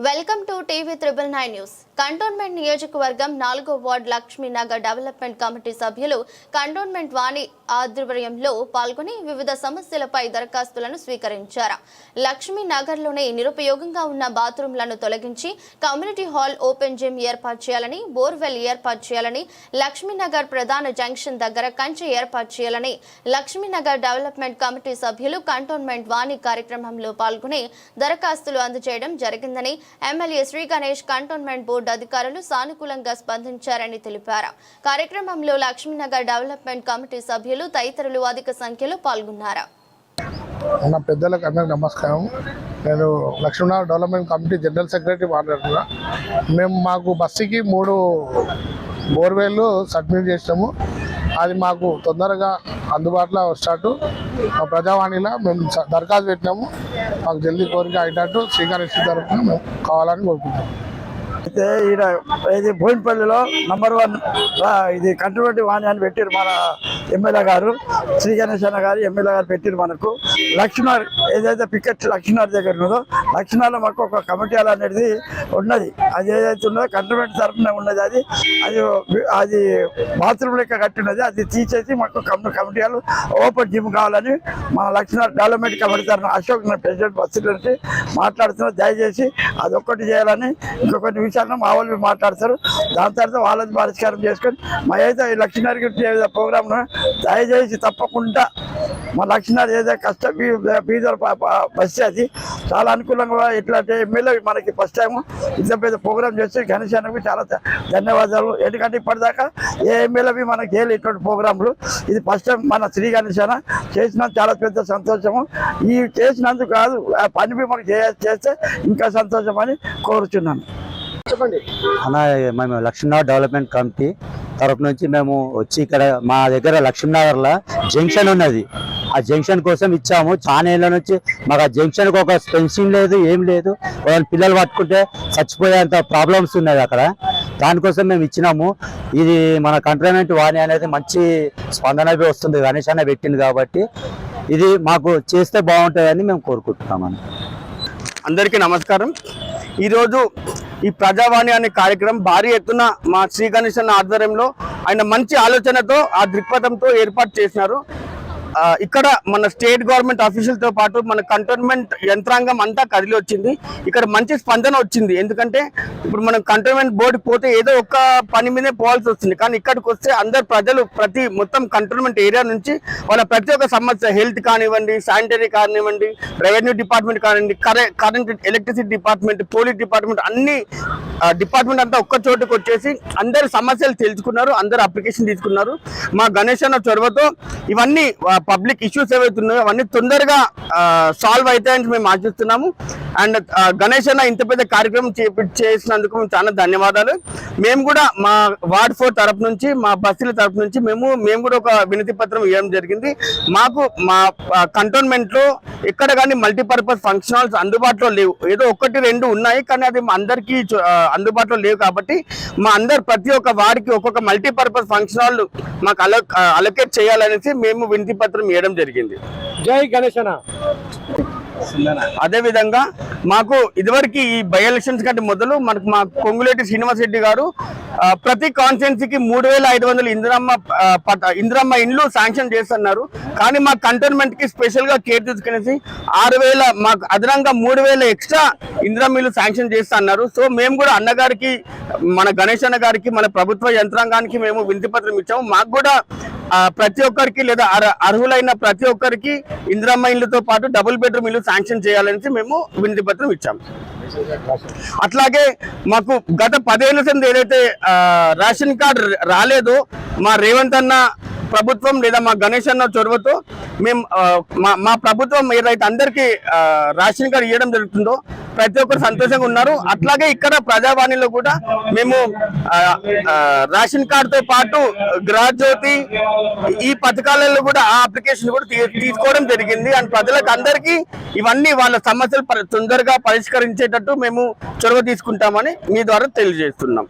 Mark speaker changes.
Speaker 1: Welcome to TV triple nine news. Cantonment నియోజకవర్గం నాలుగో ward Lakshminagar development committee సభ్యులు cantonment Vani ఆధ్వర్యంలో పాల్గొని వివిధ సమస్యలపై దరఖాస్తులను స్వీకరించారు. లక్ష్మీనగర్లోని నిరుపయోగంగా ఉన్న బాత్రూంలను తొలగించి కమ్యూనిటీ హాల్ ఓపెన్ జిమ్ ఏర్పాటు చేయాలని బోర్వెల్ ఏర్పాటు చేయాలని లక్ష్మీనగర్ ప్రధాన జంక్షన్ దగ్గర కంచె ఏర్పాటు చేయాలని లక్ష్మీనగర్ డెవలప్మెంట్ కమిటీ సభ్యులు కంటోన్మెంట్ వాణి కార్యక్రమంలో పాల్గొని దరఖాస్తులు అందజేయడం జరిగిందని MLA Shri Ganesh cantonment board అధికారులు సానుకూలంగా స్పందించారని తెలిపారు. కార్యక్రమంలో లక్ష్మీనగర్ డెవలప్మెంట్ కమిటీ సభ్యులు తదితరులు అధిక సంఖ్యలో పాల్గొన్నారు.
Speaker 2: నా పెద్దలకు అందరికి నమస్కారం. నేను Lakshmana development committee general secretary మాట్లాడుతున్నా. మేము మాకు బస్సుకి మూడు బోర్వెల్లు సబ్మిట్ చేసినాము. అది మాకు తొందరగా అందుబాటులో వచ్చేటట్టు మా ప్రజావాణిలో మేము దరఖాస్తు పెట్టినాము. మాకు జల్దీ కోరిక అయినట్టు శ్రీకాళహస్తి తరఫున మేము కావాలని కోరుకుంటున్నాం.
Speaker 3: అయితే ఈడ ఇది బోయినపల్లిలో నంబర్ వన్ ఇది కంట్రోవర్టీ వాణి అని పెట్టారు మన ఎమ్మెల్యే గారు. శ్రీ గణేష్ అన్న గారు ఎమ్మెల్యే గారు పెట్టారు మనకు. లక్ష్మణ్ ఏదైతే పికెట్ లక్ష్మణ్ దగ్గర ఉన్నదో లక్ష్మణ్లో మాకు ఒక కమిటీ అనేది ఉన్నది. అది ఏదైతే ఉన్నదో కంట్రోవర్టీ తరఫున ఉన్నది అది. అది అది బాత్రూమ్ లెక్క కట్టి ఉన్నది అది తీసేసి మాకు కమిటీ ఓపెన్ జిమ్ కావాలని మన లక్ష్మణ్ డెవలప్మెంట్ కమిటీ తరఫున అశోక్ ప్రెసిడెంట్ బస్సు నుంచి మాట్లాడుతున్నా దయచేసి అదొక్కటి చేయాలని ఇంకొక కొన్ని మాట్లాడినా మా వాళ్ళు మాట్లాడతారు. దాని తర్వాత వాళ్ళది పరిష్కారం చేసుకొని మా అయితే ఈ లక్ష్మీనారాయణ గారి ప్రోగ్రామ్ దయచేసి తప్పకుండా మా లక్ష్మీనారాయణ ఏదైతే కష్టం బీదర్ బీదల బస్సు అది. చాలా అనుకూలంగా ఇట్లాంటి ఎమ్మెల్యే మనకి ఫస్ట్ టైం ఇంత పెద్ద ప్రోగ్రామ్ చేస్తే గణేష్ చాలా ధన్యవాదాలు. ఎందుకంటే ఇప్పటిదాకా ఏ ఎమ్మెల్యే మనకి చేయలేదు ఇటువంటి ప్రోగ్రాంలు ఇది ఫస్ట్ టైం మన శ్రీ గణేష్ చేసినందుకు చాలా పెద్ద సంతోషము. ఈ చేసినందుకు కాదు ఆ పని మనకి చేస్తే ఇంకా సంతోషం అని కోరుచున్నాను.
Speaker 4: అన్న మేము లక్ష్మీనగర్ డెవలప్మెంట్ కమిటీ తరపు నుంచి మేము వచ్చి ఇక్కడ మా దగ్గర లక్ష్మీనగర్లో జంక్షన్ ఉన్నది. ఆ జంక్షన్ కోసం ఇచ్చాము. చాలా ఏళ్ళ నుంచి మాకు ఆ జంక్షన్కి ఒక ఫెన్సింగ్ లేదు ఏం లేదు. వాళ్ళ పిల్లలు పట్టుకుంటే చచ్చిపోయేంత ప్రాబ్లమ్స్ ఉన్నాయి అక్కడ. దానికోసం మేము ఇచ్చినాము. ఇది మన కంట్రోన్మెంట్ వాణి అనేది మంచి స్పందన వస్తుంది. గణేష్ అన్న పెట్టింది కాబట్టి ఇది మాకు చేస్తే బాగుంటుందని మేము కోరుకుంటున్నామని
Speaker 5: అందరికీ నమస్కారం. ఈరోజు ఈ ప్రజావాణి అనే కార్యక్రమం భారీ ఎత్తున మా శ్రీ గణేశ్ ఆధ్వర్యంలో ఆయన మంచి ఆలోచనతో ఆ దృక్పథంతో ఏర్పాటు చేసినారు. ఇక్కడ మన స్టేట్ గవర్నమెంట్ ఆఫీసులతో పాటు మన కంటోన్మెంట్ యంత్రాంగం అంతా కదిలి వచ్చింది. ఇక్కడ మంచి స్పందన వచ్చింది. ఎందుకంటే ఇప్పుడు మనం కంటోన్మెంట్ బోర్డు పోతే ఏదో ఒక్క పని మీదే పోవాల్సి వస్తుంది. కానీ ఇక్కడికి వస్తే అందరు ప్రజలు ప్రతి మొత్తం కంటోన్మెంట్ ఏరియా నుంచి వాళ్ళ ప్రతి ఒక్క సమస్య హెల్త్ కానివ్వండి శానిటరీ కానివ్వండి రెవెన్యూ డిపార్ట్మెంట్ కానివ్వండి current electricity department police department అన్ని డిపార్ట్మెంట్ అంతా ఒక్క చోటుకు వచ్చేసి అందరి సమస్యలు తెలుసుకున్నారు అందరు అప్లికేషన్ తీసుకున్నారు. మా గణేష్ అన్న చొరవతో ఇవన్నీ పబ్లిక్ ఇష్యూస్ ఏవైతే ఉన్నాయో అవన్నీ తొందరగా సాల్వ్ అవుతాయని మేము ఆశిస్తున్నాము. అండ్ గణేష్ అన్న ఇంత పెద్ద కార్యక్రమం చేసినందుకు మేము చాలా ధన్యవాదాలు. మేము కూడా మా వార్డ్ ఫోర్ తరపు నుంచి మా బస్సుల తరపు నుంచి మేము మేము కూడా ఒక వినతి పత్రం ఇవ్వడం జరిగింది. మాకు మా కంటోన్మెంట్లో ఎక్కడ కానీ మల్టీపర్పస్ ఫంక్షన్ హాల్స్ అందుబాటులో లేవు. ఏదో ఒకటి రెండు ఉన్నాయి కానీ అది మా అందరికీ ఆ, అందుబాటులో లేవు కాబట్టి మా అందరు ప్రతి ఒక్క వారికి ఒక్కొక్క మల్టీపర్పస్ ఫంక్షన్ హాల్ మాకు అలో అలొకేట్ చేయాలనేసి మేము వినతి పత్రం ఇవ్వడం జరిగింది.
Speaker 2: జై గణేశన.
Speaker 5: అదే విధంగా మాకు ఇదివరకు ఈ బై ఎలక్షన్స్ కంటే మొదలు మనకు మా కొంగులేటి శ్రీనివాస్ రెడ్డి గారు ప్రతి కాన్స్టిట్యున్సీకి మూడు వేల ఐదు వందలు ఇందిరమ్మ ఇందిరమ్మ ఇండ్లు శాంక్షన్ చేస్తున్నారు. కానీ మా కంటోన్మెంట్కి స్పెషల్గా కేర్ తీసుకునేసి ఆరు వేల మాకు అదనంగా మూడు వేల ఎక్స్ట్రా ఇందిరమ్మ ఇల్లు శాంక్షన్ చేస్తున్నారు. సో మేము కూడా అన్నగారికి మన గణేష్ అన్న గారికి మన ప్రభుత్వ యంత్రాంగానికి మేము వినతిపత్రం ఇచ్చాము. మాకు కూడా ప్రతి ఒక్కరికి లేదా అర్హులైన ప్రతి ఒక్కరికి ఇందిరమ్మ ఇల్లుతో పాటు డబుల్ బెడ్రూమ్ ఇల్లు శాంక్షన్ చేయాలని మేము వినతి మాత్రం ఇచ్చాము అట్లాగే మాకు గత పదేళ్ళ సంది ఏదైతే రేషన్ కార్డు రాలేదో మా రేవంత్ అన్న ప్రభుత్వం లేదా మా గణేష్ అన్న చొరవతో మేము మా మా ప్రభుత్వం ఏదైతే అందరికీ రేషన్ కార్డు ఇవ్వడం జరుగుతుందో ప్రతి ఒక్కరు సంతోషంగా ఉన్నారు. అట్లాగే ఇక్కడ ప్రజావాణిలో కూడా మేము రేషన్ కార్డుతో పాటు గృహజ్యోతి ఈ పథకాలలో కూడా ఆ అప్లికేషన్ కూడా తీ- తీసుకోవడం జరిగింది. అండ్ ప్రజలకు అందరికీ ఇవన్నీ వాళ్ళ సమస్యలు తొందరగా పరిష్కరించేటట్టు మేము చొరవ తీసుకుంటామని మీ ద్వారా తెలియజేస్తున్నాం.